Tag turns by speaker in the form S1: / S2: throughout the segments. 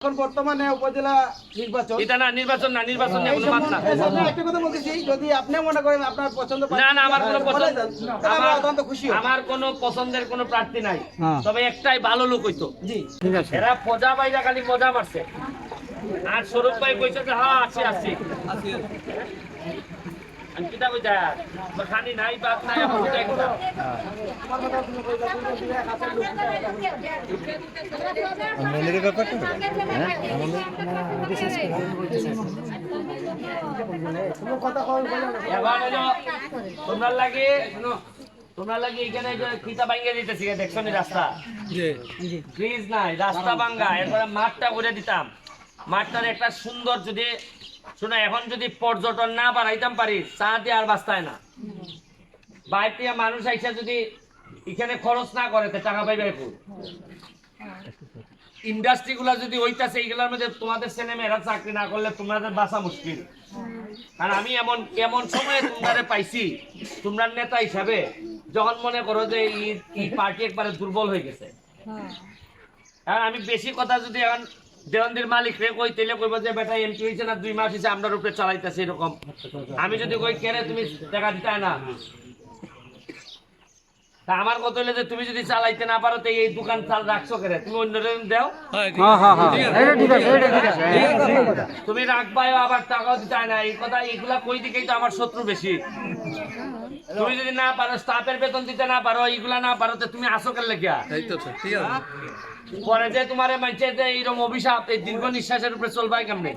S1: এখন বর্তমানে উপজেলা নির্বাচন।
S2: এটা না নির্বাচন না নির্বাচন নিয়ে কোনো না
S1: একটা কথা বলতেছি যদি আপনি মনে করেন আপনার পছন্দ
S2: না না আমার কোনো পছন্দ
S1: আমরা অত্যন্ত খুশি
S2: আমার কোনো পছন্দের কোনো প্রার্থী নাই।
S1: হ্যাঁ।
S2: তবে একটাই ভালো লোক হইতো।
S1: জি। ঠিক আছে।
S2: এরা পজা বাইরা খালি মজা মারছে। আর স্বরূপ ভাই কইছে যে হ্যাঁ আছি আছি কিতা কইতা খানি নাই বাদ নাই আমার কিতা কইতা এবার হলো তোমরা লাগে তোমরা লাগে এখানে যে কিতা ভাঙ্গে দিতেছি দেখছ নি রাস্তা? ব্রিজ নাই রাস্তা ভাঙ্গা এরপরে মাঠটা করে দিতাম। মাঠটার একটা সুন্দর যদি শোনো এখন যদি পর্যটন না বাড়াইতাম পারি চা দিয়ে আর বাঁচতায় না। বাইরে থেকে মানুষ আইসা যদি এখানে খরচ না করে টাকা পাইবে কই? ইন্ডাস্ট্রি গুলা যদি হইতাছে এইগুলোর মধ্যে তোমাদের ছেলে মেয়েরা চাকরি না করলে তোমাদের বাঁচা মুশকিল। আর আমি এমন এমন সময়ে তোমরা পাইছি তোমরা নেতা হিসাবে যখন মনে করো যে এই এই পার্টি একবারে দুর্বল হয়ে গেছে। আর আমি বেশি কথা যদি এখন দেওয়ানদের মালিক রে কই তেলে কইব যে, বেটা এমপি হয়েছে না, দুই মাস হয়েছে আমরা রূপে চালাইতেছে এরকম। আমি যদি কই কেন তুমি টাকা দিতে না? তা আমার কথা হলে যে তুমি যদি চালাইতে না পারো তো এই দোকান চাল রাখছো কেন? তুমি অন্যদের দেও। তুমি রাখবাই আবার টাকাও দিতে হয় না। এই কথা এইগুলা কই দিকেই তো আমার শত্রু বেশি। তুমি যদি না পারো স্টাফের বেতন দিতে না পারো এইগুলা না পারো তো তুমি আসো কেন লেগিয়া? পরে যে তোমার মানছে যে এইরকম অভিশাপ এই দীর্ঘ নিঃশ্বাসের উপরে চলবাই কেমনে?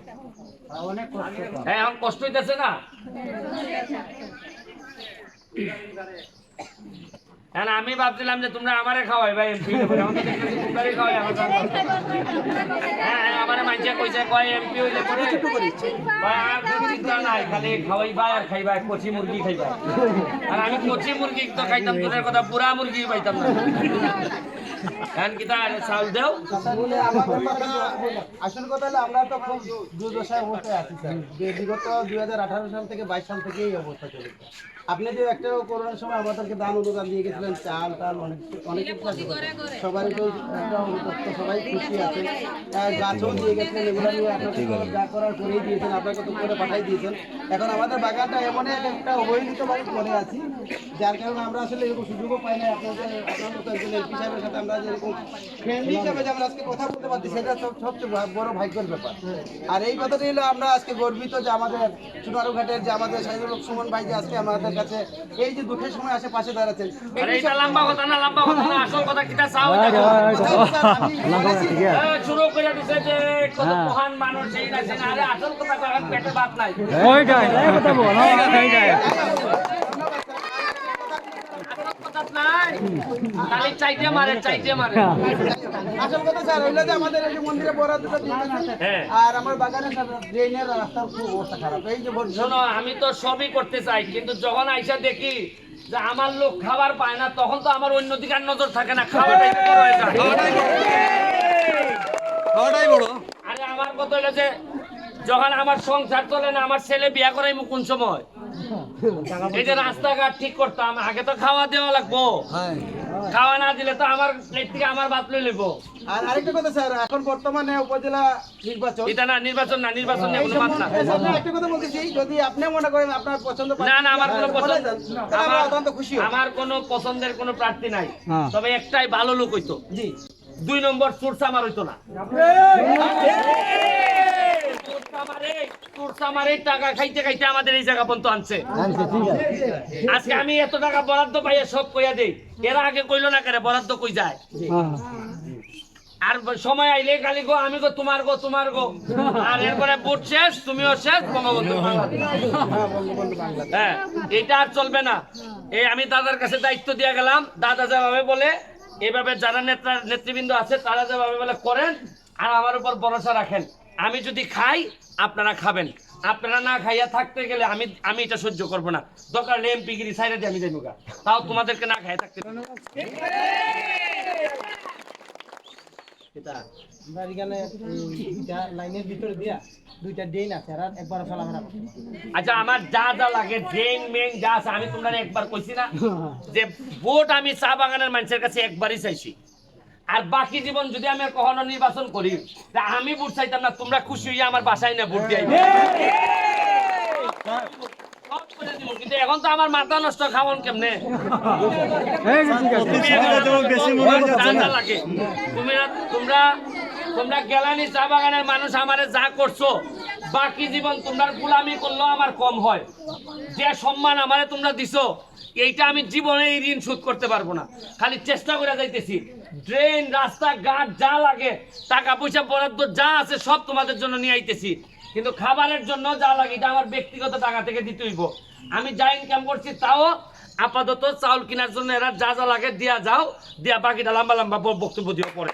S2: হ্যাঁ এখন কষ্ট হইতেছে না? হ্যাঁ আমি ভাবছিলাম যে তোমরা আমারে খাওয়াই ভাই খাওয়াই হ্যাঁ কইছে কয় এমপি হইলে পরে? কয় আর চিন্তা নাই খালি খাওয়াইবা আর খাইবা কচি মুরগি খাইবা আর আমি কচি মুরগি তো খাইতাম তোদের কথা পুরা মুরগি পাইতাম না। এখন কি তার চাউল দেও?
S1: বলে আমার কথা আসল কথা হলো আমরা তো খুব দুর্দশায় অবস্থায় আছি স্যার। যে বিগত দুই হাজার আঠারো সাল থেকে বাইশ সাল থেকে এই অবস্থা চলেছে আপনি যে একটা করোনার সময় আমাদেরকে দান অনুদান দিয়ে গেছিলেন চাল টাল অনেক অনেক সবাই তো সবাই খুশি আছে। গাছও দিয়ে গেছিলেন এগুলো নিয়ে আপনাকে যা করার করেই দিয়েছেন আপনাকে তো করে পাঠাই দিয়েছেন এখন আমাদের বাগানটা এমন এক একটা অবহেলিতভাবে পড়ে আছি যার কারণে আমরা আসলে এরকম সুযোগও পাই না আপনাদের আপনার মতো একজন এমপি সাহেবের সাথে আমরা যেরকম ফ্রেন্ডলি হিসাবে যে আমরা আজকে কথা বলতে পারছি সেটা সবচেয়ে বড় ভাগ্যের ব্যাপার আর এই কথাটি হলো আমরা আজকে গর্বিত যে আমাদের চুনারুঘাটের যে আমাদের সাইদুল সুমন ভাই যে আজকে আমাদের কাছে এই যে দুঃখের সময় আসে পাশে দাঁড়াচ্ছেন এই
S2: আরে এটা
S1: বিষয়ে-
S2: লম্বা কথা না লম্বা কথা আসল কথা কিটা চাও মহান মানুষ এই না আরে আসল কথা পেটে নাই। কথা
S1: আসল কথা স্যার হইল যে আমাদের এই মন্দিরে বরাদ্দটা
S2: হ্যাঁ।
S1: আর আমার বাগানে ড্রেনের রাস্তার খুব অবস্থা খারাপ। এই যে
S2: শোনো আমি তো সবই করতে চাই কিন্তু যখন আইসা দেখি যে আমার লোক খাবার পায় না তখন তো আমার অন্য দিকে আর নজর থাকে না খাওয়াটাই বড় হয়ে যায়। হলো যে যখন আমার সংসার চলে না আমার ছেলে বিয়া করাই কোন সময়? এই যে রাস্তাঘাট ঠিক করতাম আগে তো খাওয়া দেওয়া লাগবো। খাওয়া না দিলে তো আমার প্লেট থেকে আমার বাদ লই লিবো
S1: আর আরেকটা কথা স্যার এখন বর্তমানে উপজেলা নির্বাচন
S2: এটা না নির্বাচন না নির্বাচন নিয়ে কোনো মাত না
S1: সম্বন্ধে- এই সম্বন্ধে একটা কথা বলতেছি যদি আপনি মনে করেন আপনার পছন্দ
S2: না না আমার কোনো পছন্দ
S1: দেন, তাহলে আমরা
S2: আমার-
S1: অত্যন্ত খুশি
S2: আমার কোনো পছন্দের কোনো প্রার্থী নাই।
S1: হ্যাঁ।
S2: তবে একটাই ভালো লোক হইতো।
S1: জি।
S2: দুই নম্বর চুরসা আমার হইতো না। টাকা খাইতে খাইতে আমাদের এই জায়গা পর্যন্ত আনছে। আজকে আমি এত টাকা বরাদ্দ পাইয়া সব কইয়া দেই। এরা আগে কইলো না বরাদ্দ কই যায়? আর সময় আইলে খালি গো আমি গো তোমার গো তোমার গো। আর এরপরে শেষ তুমিও শেষ বঙ্গবন্ধু
S1: হ্যাঁ
S2: হ্যাঁ এটা আর চলবে না। এই আমি দাদার কাছে দায়িত্ব দিয়ে গেলাম। দাদা যেভাবে বলে এইভাবে যারা নেতা, নেতৃবৃন্দ আছে, তারা যেভাবে বলে করেন আর আমার উপর ভরসা রাখেন। আমি যদি খাই, আপনারা খাবেন। আপনারা না খাইয়া থাকতে গেলে আমি আমি এটা সহ্য করব না। দরকার এমপি গিরি সাইডে দিয়ে আমি যাইব গা। তাও তোমাদেরকে না খাইয়া থাকতে
S1: লাইনের ভিতরে দিয়া। দুইটা আছে আর একবার চলাফেরা
S2: আচ্ছা আমার যা যা লাগে ড্রেং মেং যা আছে আমি তোমরা একবার কইছি না যে ভোট আমি চা বাগানের মানুষের কাছে একবারই চাইছি। আর বাকি জীবন যদি আমি কখনো নির্বাচন করি তা আমি ভোট চাইতাম না তোমরা খুশি হইয়া আমার বাসায় না ভোট দিয়ে সব করে দিব, কিন্তু এখন তো আমার মাথা নষ্ট খাওয়ান কেমনে? তুমি এখন ঠান্ডা লাগে। তুমি তোমরা তোমরা গেলানি চা বাগানের মানুষ আমারে যা করছ বাকি জীবন তোমরা গুলামি করলেও আমার কম হয়। যে সম্মান আমারে তোমরা দিছো, এইটা আমি জীবনে এই ঋণ শোধ করতে পারব না। খালি চেষ্টা করে যাইতেছি। ড্রেন, রাস্তা, ঘাট, যা লাগে, টাকা পয়সা, বরাদ্দ, যা আছে সব তোমাদের জন্য নিয়ে আইতেছি। কিন্তু খাবারের জন্য যা লাগে, এটা আমার ব্যক্তিগত টাকা থেকে দিতে হইব। আমি যা ইনকাম করছি তাও আপাতত চাউল কেনার জন্য এরা যা যা লাগে দিয়া যাও, দিয়া বাকিটা লম্বা লম্বা বক্তব্য দিও পরে।